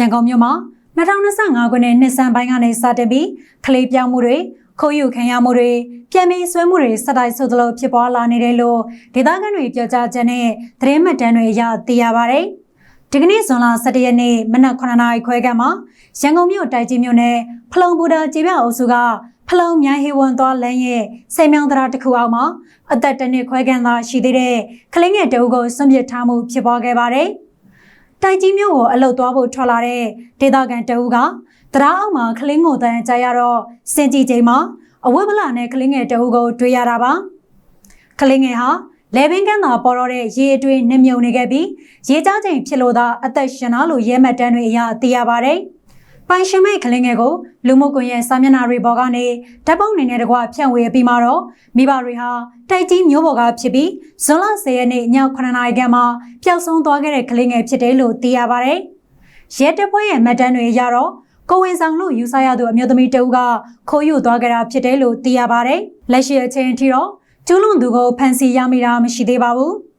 ရန်ကုန်မြို့မှာ2025ခုနှစ်နှစ်ဆန်းပိုင်းကနေစတင်ပြီးကလေးပြောင်းမှုတွေခိုးယူခံရမှုတွေပြန်ပြီးဆွဲမှုတွေစတိုက်ဆိုသလိုဖြစ်ပွားလာနေတယ်လို့ဒေသခံတွေပြောကြားချက်နဲ့သတင်းမှတ်တမ်းတွေအရသိရပါတယ်။ဒီကနေ့ဇွန်လ17ရက်နေ့မနက်9:00နာရီခွဲကမှရန်ကုန်မြို့တိုက်ကြီးမြို့နယ်ဖလုံဘူတာကြေပြအုပ်စုကဖလုံမြိုင်ဟေဝန်သွားလမ်းရဲ့စိတ်မြောင်းတရာတစ်ခုအောက်မှာအသက်တစ်နှစ်ခွဲခန့်သာရှိသေးတဲ့ကလေးငယ်တအုပ်ကိုစွန့်ပစ်ထားမှုဖြစ်ပွားခဲ့ပါတယ်။ တိုက်ကြီးမျိုးကိုအလုတ်သွားဖို့ထွက်လာတဲ့ဒေသခံတအူးကတရားအောက်မှာကလင်းငိုတန်းကြရတော့စင်ကြီးချိန်မှာအဝတ်ဗလာနဲ့ကလင်းငယ်တအူးကိုတွေ့ရတာပါကလင်းငယ်ဟာလေဘင်းကန်းသာပေါ်တော့တဲ့ရေအတွင်းနှမြုံနေခဲ့ပြီးရေကြားချိန်ဖြစ်လို့သာအသက်ရှင်လာလို့ရဲမှတ်တမ်းတွေအရသိရပါတယ် ပိုင်ရှင်မိတ်ကလင်းငယ်ကိုလူမှုကွန်ရက်စာမျက်နှာတွေပေါ်ကနေဓာတ်ပုံနေနဲ့တကွဖြန့်ဝေပြီးမှတော့မိဘတွေဟာတိုက်ကြီးမျိုးပေါ်ကဖြစ်ပြီးဇွန်လ10ရက်နေ့ည9:00နာရီခန့်မှာပျောက်ဆုံးသွားခဲ့တဲ့ကလေးငယ်ဖြစ်တယ်လို့သိရပါတယ်။ရဲတပ်ဖွဲ့ရဲ့မှတ်တမ်းတွေအရတော့ကိုဝင်ဆောင်လို့ယူဆရသူအမျိုးသမီးတဦးကခိုးယူသွားခဲ့တာဖြစ်တယ်လို့သိရပါတယ်။လက်ရှိအချိန်အထိတော့ကျူးလွန်သူကိုဖမ်းဆီးရမိတာမရှိသေးပါဘူး။